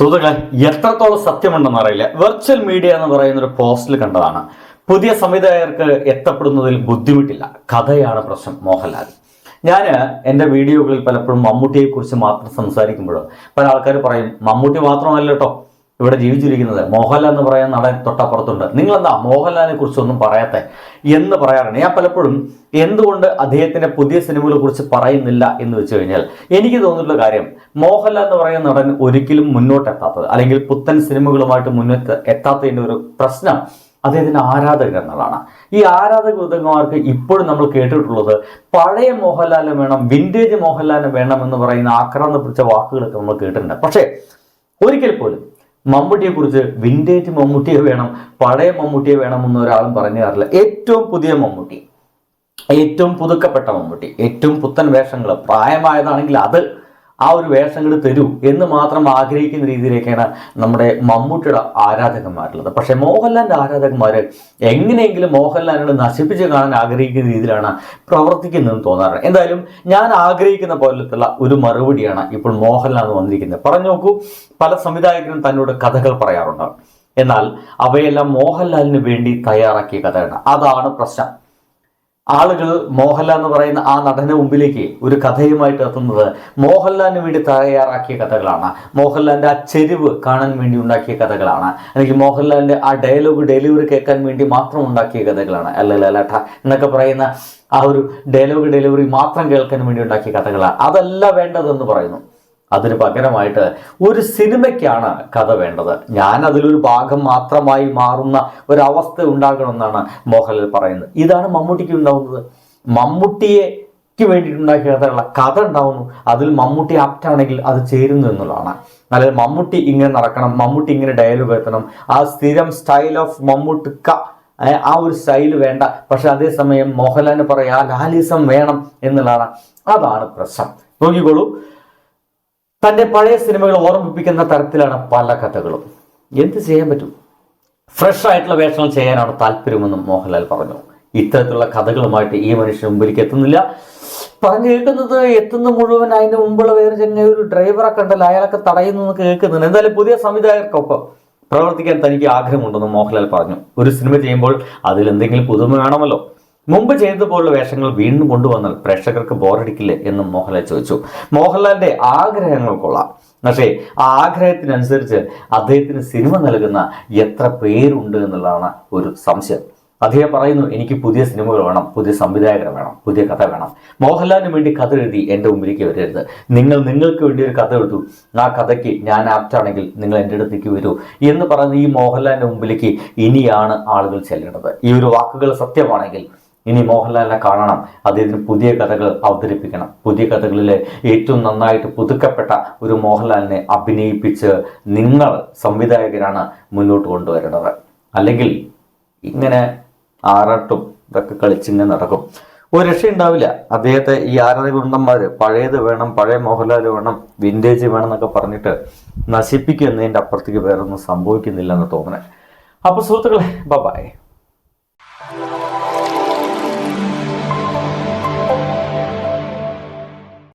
സുഹൃത്തുക്കളെ എത്രത്തോളം സത്യമുണ്ടെന്ന് അറിയില്ല. വെർച്വൽ മീഡിയ എന്ന് പറയുന്ന ഒരു പോസ്റ്റിൽ കണ്ടതാണ്. പുതിയ സംവിധായകർക്ക് എത്തപ്പെടുന്നതിൽ ബുദ്ധിമുട്ടില്ല. കഥയാണ് പ്രശ്നം മോഹൻലാൽ. ഞാൻ എന്റെ വീഡിയോകളിൽ പലപ്പോഴും മമ്മൂട്ടിയെ കുറിച്ച് മാത്രം സംസാരിക്കുമ്പോൾ പല ആൾക്കാർ പറയും മമ്മൂട്ടി മാത്രമല്ല കേട്ടോ ഇവിടെ ജീവിച്ചിരിക്കുന്നത്. മോഹൻലാൽ എന്ന് പറയുന്ന നടൻ തൊട്ടപ്പുറത്തുണ്ട്. നിങ്ങളെന്താ മോഹൻലാലിനെ കുറിച്ചൊന്നും പറയാത്തെ? എന്ന് പറയാറുണ്ട്. ഞാൻ പലപ്പോഴും എന്തുകൊണ്ട് അദ്ദേഹത്തിന്റെ പുതിയ സിനിമകളെ കുറിച്ച് പറയുന്നില്ല എന്ന് വെച്ച് കഴിഞ്ഞാൽ എനിക്ക് തോന്നിയിട്ടുള്ള കാര്യം മോഹൻലാൽ എന്ന് പറയുന്ന നടൻ ഒരിക്കലും മുന്നോട്ടെത്താത്തത് അല്ലെങ്കിൽ പുത്തൻ സിനിമകളുമായിട്ട് മുന്നോട്ട് എത്താത്തതിന്റെ ഒരു പ്രശ്നം അദ്ദേഹത്തിന്റെ ആരാധകർ എന്നുള്ളതാണ് ഈ ആരാധക വൃദ്ധന്മാർക്ക് ഇപ്പോഴും നമ്മൾ കേട്ടിട്ടുള്ളത് പഴയ മോഹൻലാലിനെ വേണം വിന്റേജ് മോഹൻലാലിനെ വേണം എന്ന് പറയുന്ന ആക്രാന്തം പിടിച്ച വാക്കുകളൊക്കെ നമ്മൾ കേട്ടിട്ടുണ്ട്. പക്ഷേ ഒരിക്കൽ പോലും മമ്മൂട്ടിയെ കുറിച്ച് വിന്റേജ് മമ്മൂട്ടിയെ വേണം പഴയ മമ്മൂട്ടിയെ വേണം എന്ന് ഒരാളും പറഞ്ഞു തരില്ല ഏറ്റവും പുതിയ മമ്മൂട്ടി ഏറ്റവും പുതുക്കപ്പെട്ട മമ്മൂട്ടി ഏറ്റവും പുത്തൻ വേഷങ്ങൾ പ്രായമായതാണെങ്കിൽ അത് ആ ഒരു വേഷങ്ങൾ തരൂ എന്ന് മാത്രം ആഗ്രഹിക്കുന്ന രീതിയിലേക്കാണ് നമ്മുടെ മമ്മൂട്ടിയുടെ ആരാധകന്മാരുള്ളത്. പക്ഷേ മോഹൻലാലിന്റെ ആരാധകന്മാർ എങ്ങനെയെങ്കിലും മോഹൻലാലിനെ നശിപ്പിച്ച് കാണാൻ ആഗ്രഹിക്കുന്ന രീതിയിലാണ് പ്രവർത്തിക്കുന്നതെന്ന് തോന്നാറ് എന്തായാലും ഞാൻ ആഗ്രഹിക്കുന്ന പോലത്തുള്ള ഒരു മറുപടിയാണ് ഇപ്പോൾ മോഹൻലാൽ വന്നിരിക്കുന്നത്. പറഞ്ഞു നോക്കൂ പല സംവിധായകരും തന്നോട് കഥകൾ പറയാറുണ്ട്. എന്നാൽ അവയെല്ലാം മോഹൻലാലിന് വേണ്ടി തയ്യാറാക്കിയ കഥയാണ് അതാണ് പ്രശ്നം. ആളുകൾ മോഹൻലാൽ എന്ന് പറയുന്ന ആ നടന് മുമ്പിലേക്ക് ഒരു കഥയുമായിട്ട് എത്തുന്നത് മോഹൻലാലിന് വേണ്ടി തയ്യാറാക്കിയ കഥകളാണ്. മോഹൻലാലിന്റെ ആ ചെരിവ് കാണാൻ വേണ്ടി ഉണ്ടാക്കിയ കഥകളാണ്. അല്ലെങ്കിൽ മോഹൻലാലിന്റെ ആ ഡയലോഗ് ഡെലിവറി കേൾക്കാൻ വേണ്ടി മാത്രം ഉണ്ടാക്കിയ കഥകളാണ്. അല്ലല്ല അല്ലാട്ട എന്നൊക്കെ പറയുന്ന ആ ഒരു ഡയലോഗ് ഡെലിവറി മാത്രം കേൾക്കാൻ വേണ്ടി ഉണ്ടാക്കിയ കഥകളാണ്. അതല്ല വേണ്ടതെന്ന് പറയുന്നു. അതിന് പകരമായിട്ട് ഒരു സിനിമയ്ക്കാണ് കഥ വേണ്ടത്. ഞാൻ അതിലൊരു ഭാഗം മാത്രമായി മാറുന്ന ഒരവസ്ഥ ഉണ്ടാകണമെന്നാണ് മോഹൻലാൽ പറയുന്നത്. ഇതാണ് മമ്മൂട്ടിക്ക് ഉണ്ടാവുന്നത്. മമ്മൂട്ടിയെക്ക് വേണ്ടിയിട്ടുണ്ടാക്കിയ കഥയുള്ള കഥ ഉണ്ടാവുന്നു. അതിൽ മമ്മൂട്ടി ആപ്റ്റാണെങ്കിൽ അത് ചേരുന്നു എന്നുള്ളതാണ്. അല്ലെങ്കിൽ മമ്മൂട്ടി ഇങ്ങനെ നടക്കണം മമ്മൂട്ടി ഇങ്ങനെ ഡയലോഗ് എത്തണം ആ സ്ഥിരം സ്റ്റൈൽ ഓഫ് മമ്മൂട്ടിക്ക ആ ഒരു സ്റ്റൈൽ വേണ്ട. പക്ഷെ അതേസമയം മോഹൻലാലിന് പറയാ ലാലിസം വേണം എന്നുള്ളതാണ്. അതാണ് പ്രശ്നം. നോക്കിക്കോളൂ. തന്റെ പഴയ സിനിമകൾ ഓർമ്മിപ്പിക്കുന്ന തരത്തിലാണ് പല കഥകളും. എന്ത് ചെയ്യാൻ പറ്റും? ഫ്രഷ് ആയിട്ടുള്ള വേഷങ്ങൾ ചെയ്യാനാണ് താല്പര്യമെന്നും മോഹൻലാൽ പറഞ്ഞു. ഇത്തരത്തിലുള്ള കഥകളുമായിട്ട് ഈ മനുഷ്യൻ മുമ്പിലേക്ക് എത്തുന്നില്ല. പറഞ്ഞു കേൾക്കുന്നത് എത്തുന്ന മുഴുവൻ അതിന്റെ മുമ്പുള്ള വേറെ ചെങ്ങ ഒരു ഡ്രൈവറെ കണ്ടല്ലോ അയാളൊക്കെ തടയുന്നു എന്ന് കേൾക്കുന്നുണ്ട്. എന്തായാലും പുതിയ സംവിധായകർക്കൊപ്പം പ്രവർത്തിക്കാൻ തനിക്ക് ആഗ്രഹമുണ്ടെന്ന് മോഹൻലാൽ പറഞ്ഞു. ഒരു സിനിമ ചെയ്യുമ്പോൾ അതിൽ എന്തെങ്കിലും പുതുമ വേണമല്ലോ മുമ്പ് ചെയ്തതുപോലുള്ള വേഷങ്ങൾ വീണ്ടും കൊണ്ടുവന്നാൽ പ്രേക്ഷകർക്ക് ബോറടിക്കില്ലേ എന്നും മോഹൻലാൽ ചോദിച്ചു. മോഹൻലാലിന്റെ ആഗ്രഹങ്ങൾ കൊള്ളാം. പക്ഷേ ആ ആഗ്രഹത്തിനനുസരിച്ച് അദ്ദേഹത്തിന് സിനിമ നൽകുന്ന എത്ര പേരുണ്ട് എന്നുള്ളതാണ് ഒരു സംശയം. അദ്ദേഹം പറയുന്നു എനിക്ക് പുതിയ സിനിമകൾ വേണം പുതിയ സംവിധായകർ വേണം പുതിയ കഥ വേണം. മോഹൻലാലിന് വേണ്ടി കഥ എഴുതി എന്റെ മുമ്പിലേക്ക് വരരുത്. നിങ്ങൾ നിങ്ങൾക്ക് വേണ്ടി ഒരു കഥ എഴുതു. ആ കഥയ്ക്ക് ഞാൻ ആപ്റ്റാണെങ്കിൽ നിങ്ങൾ എന്റെ അടുത്തേക്ക് വരൂ. എന്ന് പറയുന്ന ഈ മോഹൻലാലിന്റെ മുമ്പിലേക്ക് ഇനിയാണ് ആളുകൾ ചെല്ലേണ്ടത്. ഈ ഒരു വാക്കുകൾ സത്യമാണെങ്കിൽ ഇനി മോഹൻലാലിനെ കാണണം. അദ്ദേഹത്തിന് പുതിയ കഥകൾ അവതരിപ്പിക്കണം. പുതിയ കഥകളിലെ ഏറ്റവും നന്നായിട്ട് പുതുക്കപ്പെട്ട ഒരു മോഹൻലാലിനെ അഭിനയിപ്പിച്ച് നിങ്ങൾ സംവിധായകരാണ് മുന്നോട്ട് കൊണ്ടുവരേണ്ടത് അല്ലെങ്കിൽ ഇങ്ങനെ ആറാട്ടും ഇതൊക്കെ കളിച്ചിങ്ങനെ നടക്കും. ഒരു രക്ഷയുണ്ടാവില്ല അദ്ദേഹത്തെ ഈ ആരാധക വൃന്ദന്മാർ പഴയത് വേണം പഴയ മോഹൻലാൽ വേണം വിന്റേജ് വേണം എന്നൊക്കെ പറഞ്ഞിട്ട് നശിപ്പിക്കുന്നതിന്റെ അപ്പുറത്തേക്ക് വേറൊന്നും സംഭവിക്കുന്നില്ല എന്ന് തോന്നണേ അപ്പോൾ സുഹൃത്തുക്കളെ ബൈ